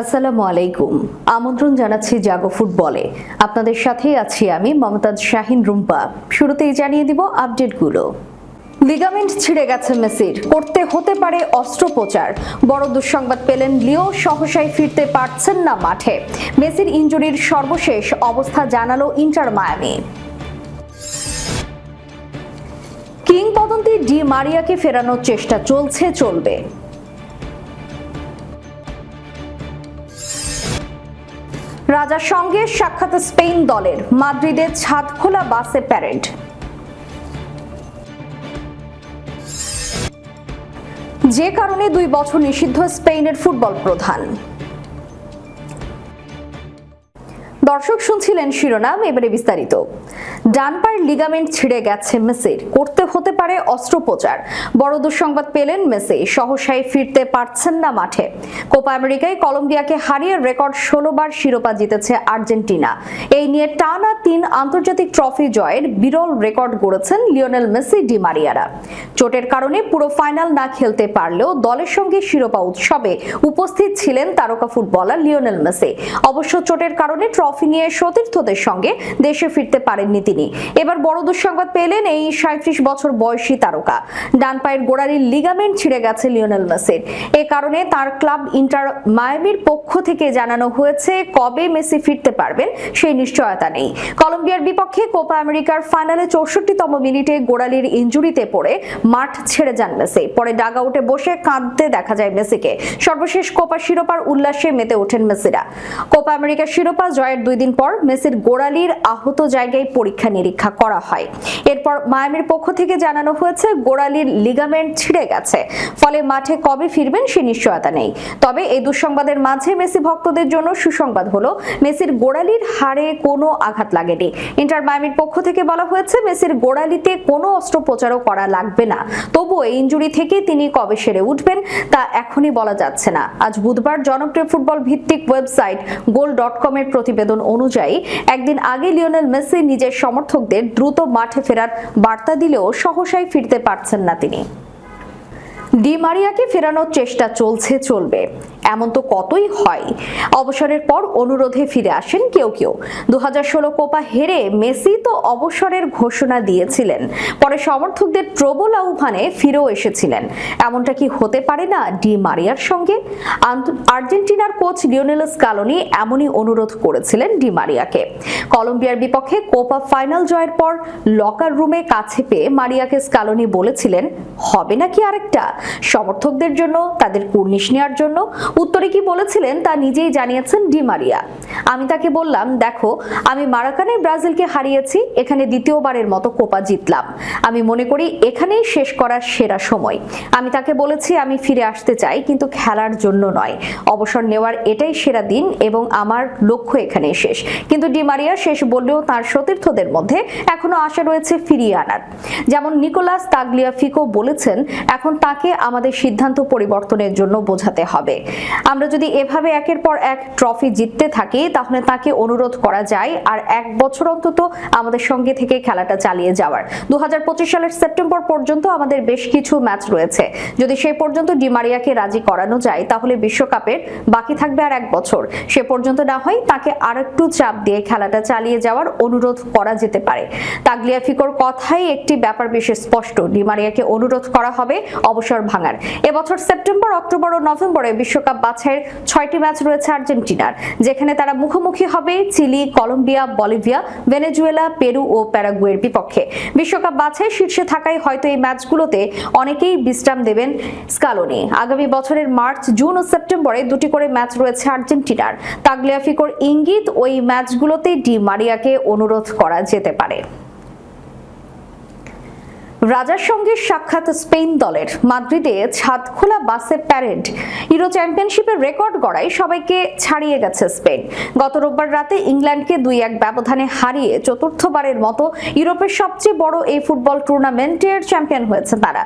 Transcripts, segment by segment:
আসসালামু আলাইকুম। আমন্ত্রণ জানাচ্ছি জাগো ফুটবলে। আপনাদের সাথেই আছি আমি মমতাজ শাহিন রুম্পা। শুরুতেই জানিয়ে দিব আপডেটগুলো। লিগামেন্ট ছিঁড়ে গেছে মেসির। করতে হতে পারে অস্ত্রোপচার। বড় দুঃসংবাদ পেলেন লিও সহসায় ফিরতে পারছেন না মাঠে। মেসির ইনজুরির সর্বশেষ অবস্থা জানালো ইন্টার মায়ামি। কিংবদন্তি ডি মারিয়াকে ফেরানোর চেষ্টা চলছে, চলবে। রাজার সঙ্গে সাক্ষাৎ স্পেন দলের, মাদ্রিদের ছাদ খোলা বাসে প্যারেড। যে কারণে দুই বছর নিষিদ্ধ স্পেনের ফুটবল প্রধান। দর্শক শুনছিলেন শিরোনাম, এবারে বিস্তারিত। ডান পায়ের লিগামেন্ট ছিঁড়ে গেছে মেসির। করতে হতে পারে অস্ত্রোপচার। বড় দুঃসংবাদ পেলেন মেসি, সহসায় ফিরতে পারছেন না মাঠে। কোপা আমেরিকায় কলম্বিয়াকে হারিয়ে রেকর্ড ষোলো বার শিরোপা জিতেছে আর্জেন্টিনা। এই নিয়ে টানা তিন আন্তর্জাতিক ট্রফি জয়ের বিরল রেকর্ড গড়েছেন লিওনেল মেসি, ডি মারিয়ারা। চোটের কারণে পুরো ফাইনাল না খেলতে পারলেও দলের সঙ্গে শিরোপা উৎসবে উপস্থিত ছিলেন তারকা ফুটবলার লিওনেল মেসি। অবশ্য চোটের কারণে ট্রফি নিয়ে সতীর্থদের সঙ্গে দেশে ফিরতে পারেননি তিনি। এবার বড় দুঃসংবাদ পেলেন এই সাঁত্রিশ বছর বয়সী তারকা। ডান পায়ের গোড়ালির লিগামেন্ট ছিঁড়ে গেছে লিওনেল মেসির। এ কারণে তার ক্লাব ইন্টার মায়ামির পক্ষ থেকে জানানো হয়েছে কবে মেসি ফিরতে পারবেন সেই নিশ্চয়তা নেই। কলম্বিয়ার বিপক্ষে কোপা আমেরিকার ফাইনালে চৌষট্টিতম মিনিটে গোড়ালির ইঞ্জুরিতে পড়ে মাঠ ছেড়ে যান মেসি। পরে ডাগআউটে বসে কাঁদতে দেখা যায় মেসিকে। সর্বশেষ কোপা শিরোপার উল্লাসে মেতে ওঠেন মেসিরা। কোপা আমেরিকার শিরোপা জয়ের দুই দিন পর মেসির গোড়ালির আহত জায়গায় পরীক্ষা নিরীক্ষা করা হয়। এরপর মায়ামির পক্ষ থেকে জানানো হয়েছে, গোড়ালির লিগামেন্ট ছিঁড়ে গেছে। ফলে মাঠে কবে ফিরবেন সে নিশ্চয়তা নেই। তবে এই দুঃসংবাদের মাঝে মেসি ভক্তদের জন্য সুসংবাদ হলো, মেসির গোড়ালির হাড়ে কোনো আঘাত লাগেনি। ইন্টার মায়ামির পক্ষ থেকে বলা হয়েছে, মেসির গোড়ালিতে কোনো অস্ত্রোপচারও করা লাগবে না। তবুও এই ইঞ্জুরি থেকে তিনি কবে সেরে উঠবেন, তা এখনই বলা যাচ্ছে না। আজ বুধবার জনপ্রিয় ফুটবল ভিত্তিক ওয়েবসাইট গোল ডট কম এর প্রতিবেদন অনুযায়ী, একদিন আগে লিওনেল মেসি নিজের সমর্থকদের দ্রুত মাঠে ফেরার বার্তা দিলেও সহসাই ফিরতে পারছেন না তিনি। ডি মারিয়াকে ফেরানোর চেষ্টা চলছে, চলবে। এমন তো কতই হয়। অবসরের পর অনুরোধে ফিরে আসেন কেউ কেউ। দু হাজার ষোলো কোপা হেরে মেসি তো অবসরের ঘোষণা দিয়েছিলেন। পরে সমর্থকদের প্রবল আহ্বানে ফিরেও এসেছিলেন। এমনটা কি হতে পারে না ডি মারিয়ার সঙ্গে? আর্জেন্টিনার কোচ লিওনেল স্কালোনি এমনই অনুরোধ করেছিলেন ডি মারিয়াকে। কলম্বিয়ার বিপক্ষে কোপা ফাইনাল জয়ের পর লকার রুমে কাছে পেয়ে মারিয়াকে স্কালোনি বলেছিলেন, হবে নাকি আরেকটা? সমর্থকদের জন্য, তাদের কুর্নিশ নেওয়ার জন্য উত্তরে কি বলেছিলেন তা নিজেই জানিয়েছেন ডি মারিয়া। আমি তাকে বললাম, দেখো, আমি মারাকানে ব্রাজিলকে হারিয়েছি, এখানে দ্বিতীয়বারের মতো কোপা জিতলাম। আমি মনে করি এখানেই শেষ করার সেরা সময়। আমি তাকে বলেছি আমি ফিরে আসতে চাই, কিন্তু খেলার জন্য নয়। অবসর নেওয়ার এটাই সেরা দিন এবং আমার লক্ষ্য এখানেই শেষ। কিন্তু ডি মারিয়া শেষ বললেও তার সতীর্থদের মধ্যে এখনও আশা রয়েছে ফিরিয়ে আনার। যেমন নিকোলাস তাগলিয়াফিকো বলেছেন, এখন তাকে আমাদের সিদ্ধান্ত পরিবর্তনের জন্য বোঝাতে হবে। আমরা যদি এভাবে একের পর এক ট্রফি জিততে থাকি, তাহলে তাকে অনুরোধ করা যায়। আর এক বছর অন্তত আমাদের সঙ্গে থেকে খেলাটা চালিয়ে যাওয়ার। দু হাজার পঁচিশ সালের সেপ্টেম্বর পর্যন্ত আমাদের বেশ কিছু ম্যাচ রয়েছে। যদি সেই পর্যন্ত ডিমারিয়াকে রাজি করানো যায়, তাহলে বিশ্বকাপের বাকি থাকবে আর এক বছর। সে পর্যন্ত না হয় তাকে আর একটু চাপ দিয়ে খেলাটা চালিয়ে যাওয়ার অনুরোধ করা যেতে পারে। তাগলিয়া ফিকোর কথাই একটি ব্যাপার বেশ স্পষ্ট। ডিমারিয়াকে অনুরোধ করা হবে অবসর ভাঙার। এবছর সেপ্টেম্বর, অক্টোবর ও নভেম্বরে বিশ্বকাপ বাছাইয়ের ছয়টি ম্যাচ রয়েছে আর্জেন্টিনার, যেখানে তারা মুখোমুখি হবে Chile, Colombia, Bolivia, Venezuela, Peru ও প্যারাগুয়ের বিপক্ষে। বিশ্বকাপ বাছাই শীর্ষে থাকায় হয়তো এই ম্যাচগুলোতে অনেকেই বিশ্রাম দেবেন স্কালোনি। আগামী বছরের মার্চ, জুন ও সেপ্টেম্বরে দুটি করে ম্যাচ রয়েছে আর্জেন্টিনার। তাগলিয়াফিকোর ইঙ্গিত ওই ম্যাচগুলোতে ডি মারিয়াকে অনুরোধ করা যেতে পারে। রাজার সঙ্গে সাক্ষাৎ স্পেন দলের। মাদ্রিদে ছাদ খোলা বাসে প্যারেড। ইউরো চ্যাম্পিয়নশিপের রেকর্ড গড়ায় সবাইকে ছাড়িয়ে গেছে স্পেন। গত রোববার রাতে ইংল্যান্ডকে দুই এক ব্যবধানে হারিয়ে চতুর্থবারের মতো ইউরোপের সবচেয়ে বড় এই ফুটবল টুর্নামেন্টের চ্যাম্পিয়ন হয়েছে তারা।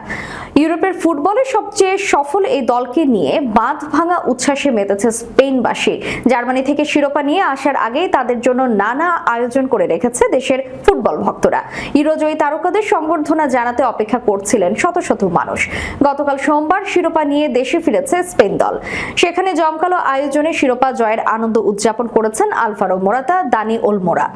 ইউরোপের ফুটবলের সবচেয়ে সফল এই দলকে নিয়ে বাঁধ ভাঙা উচ্ছ্বাসে মেতেছে স্পেনবাসী। জার্মানি থেকে শিরোপা নিয়ে আসার আগেই তাদের জন্য নানা আয়োজন করে রেখেছে দেশের ফুটবল ভক্তরা। ইউরোজয়ী তারকাদের সংবর্ধনা জানাতে অপেক্ষা করছিলেন শত শত মানুষ। গতকাল সোমবার শিরোপা নিয়ে দেশে ফিরেছে স্পেন দল। সেখানে জমকালো আয়োজনে শিরোপা জয়ের আনন্দ উদযাপন করেছেন আলফারো মোরাতা, দানি ওলমোরা।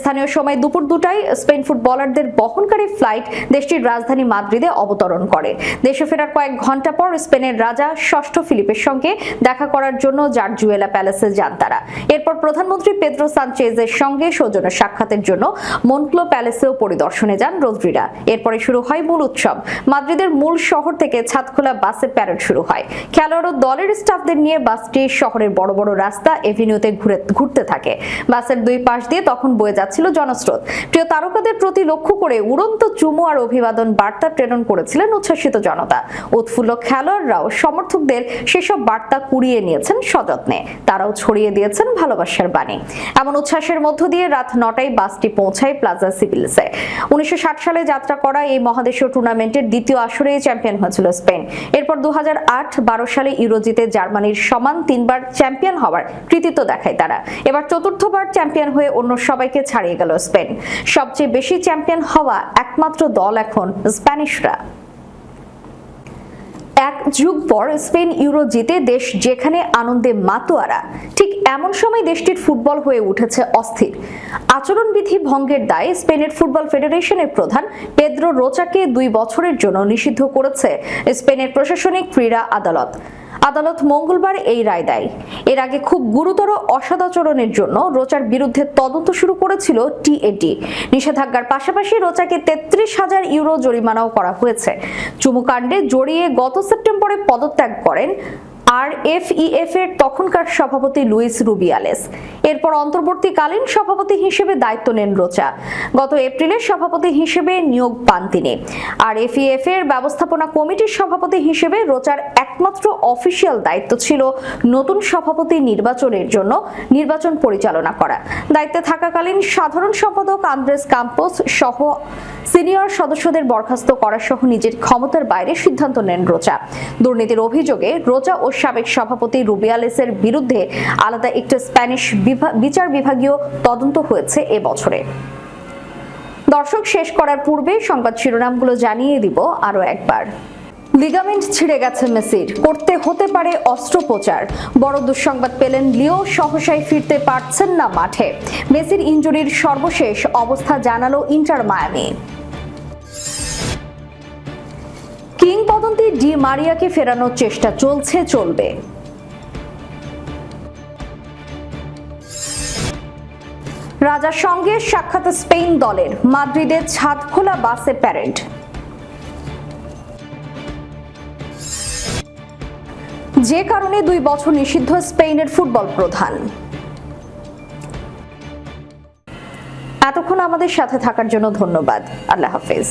স্থানীয় সময় দুপুর দুটায় স্পেন ফুটবলারদের বহনকারী ফ্লাইট দেশটির রাজধানী মাদ্রিদে অবতরণ করে। দেশে ফেরার কয়েক ঘণ্টা পর স্পেনের রাজা ষষ্ঠ ফিলিপের সঙ্গে দেখা করার জন্য জার্জুয়েলা প্যালেসে যান তারা। এরপর প্রধানমন্ত্রী পেদ্রো সানচেজের সঙ্গে সৌজন্য সাক্ষাতের জন্য মনক্লো প্যালেসেও পরিদর্শনে যান রোদ্রিরা। এরপরে শুরু হয় মূল উৎসব। মাদ্রিদের মূল শহর থেকে ছাদখোলা বাসে প্যারেড শুরু হয়। খেলোয়াড় ও দলের স্টাফদের নিয়ে বাসটি শহরের বড় বড় রাস্তা, এভিনিউতে ঘুরে ঘুরতে থাকে। বাসের দুই পাশ দিয়ে তখন বয়ে যাচ্ছিল জনস্রোত। প্রিয় তারকাদের প্রতি লক্ষ্য করে উড়ন্ত চুমু আর অভিবাদন বার্তা প্রেরণ করেছিলেন উচ্ছ্বাসিত জনতা। উৎফুল্ল খেলোয়াড়রাও সমর্থকদের সেসব বার্তা কুড়িয়ে নিয়েছেন সযত্নে। তারাও ছড়িয়ে দিয়েছেন ভালোবাসার বাণী। এমন উচ্ছ্বাসের মধ্য দিয়ে রাত নটায় বাসটি পৌঁছায় প্লাজা সিভিলসে। উনিশশো ষাট সালে যাত্রা করা এই মহাদেশীয় টুর্নামেন্টের দ্বিতীয় আসরে চ্যাম্পিয়ন হয়েছিল স্পেন। এরপর দু হাজার সালে ইউরো জিতে জার্মানির সমান তিনবার চ্যাম্পিয়ন হওয়ার কৃতিত্ব দেখায় তারা। এবার চতুর্থবার চ্যাম্পিয়ন হয়ে অন্য সবাইকে ছাড়িয়ে গেল স্পেন। সবচেয়ে বেশি চ্যাম্পিয়ন হওয়া একমাত্র দল এখন স্প্যানিশরা। এক যুগ পর স্পেন ইউরো জিতে দেশ যেখানে আনন্দে মাতোয়ারা, ঠিক এমন সময় দেশটির ফুটবল হয়ে উঠেছে অস্থির। আচরণবিধি ভঙ্গের দায়ে স্পেনের ফুটবল ফেডারেশনের প্রধান পেদ্রো রোচাকে দুই বছরের জন্য নিষিদ্ধ করেছে স্পেনের প্রশাসনিক ক্রীড়া আদালত। আদালত মঙ্গলবার এই রায় দেয়। এর আগে খুব গুরুতর অসদাচরণের জন্য রোচার বিরুদ্ধে তদন্ত শুরু করেছিল টিএটি নিষেধাজ্ঞার পাশাপাশি রোচাকে তেত্রিশ হাজার ইউরো জরিমানাও করা হয়েছে। চুমুকাণ্ডে জড়িয়ে গত সেপ্টেম্বরে পদত্যাগ করেন আর এফ এর তখনকার সভাপতি লুইস রুবিয়ালেস। এরপর অন্তর্বর্তীকালীন সভাপতি হিসেবে দায়িত্ব নেন রোচা। গত এপ্রিলে সভাপতি হিসেবে নিয়োগ পান তিনি। আর এফ এর ব্যবস্থাপনা কমিটির সভাপতি হিসেবে রোচার একমাত্র অফিসিয়াল দায়িত্ব ছিল নতুন সভাপতি নির্বাচনের জন্য নির্বাচন পরিচালনা করা। দায়িত্বে থাকাকালীন সাধারণ সম্পাদক আন্দ্রেস কাম্পোস সহ সিনিয়র সদস্যদের বরখাস্ত করা সহ নিজের ক্ষমতার বাইরে সিদ্ধান্ত নেন রোচা। দুর্নীতির অভিযোগে রোচা ও সাবেক সভাপতি রুবিয়ালেসের বিরুদ্ধে আলাদা একটি স্প্যানিশ বিচার বিভাগীয় তদন্ত হয়েছে এ বছরে দর্শক, শেষ করার পূর্বে সংবাদ শিরোনামগুলো জানিয়ে দিব আরও একবার। লিগামেন্ট ছিঁড়ে গেছে মেসির। করতে হতে পারে অস্ত্রোপচার। বড় দুঃসংবাদ পেলেন লিও, সহসায় ফিরতে পারছেন না মাঠে। মেসির ইনজুরির সর্বশেষ অবস্থা জানালো ইন্টার মায়ামি। ডি মারিয়াকে ফেরানোর চেষ্টা চলছে, চলবে। রাজার সঙ্গে সাক্ষাৎ স্পেন দলের, মাদ্রিদের ছাদ খোলা বাসে প্যারেড। যে কারণে দুই বছর নিষিদ্ধ স্পেনের ফুটবল প্রধান। এতক্ষণ আমাদের সাথে থাকার জন্য ধন্যবাদ। আল্লাহ হাফেজ।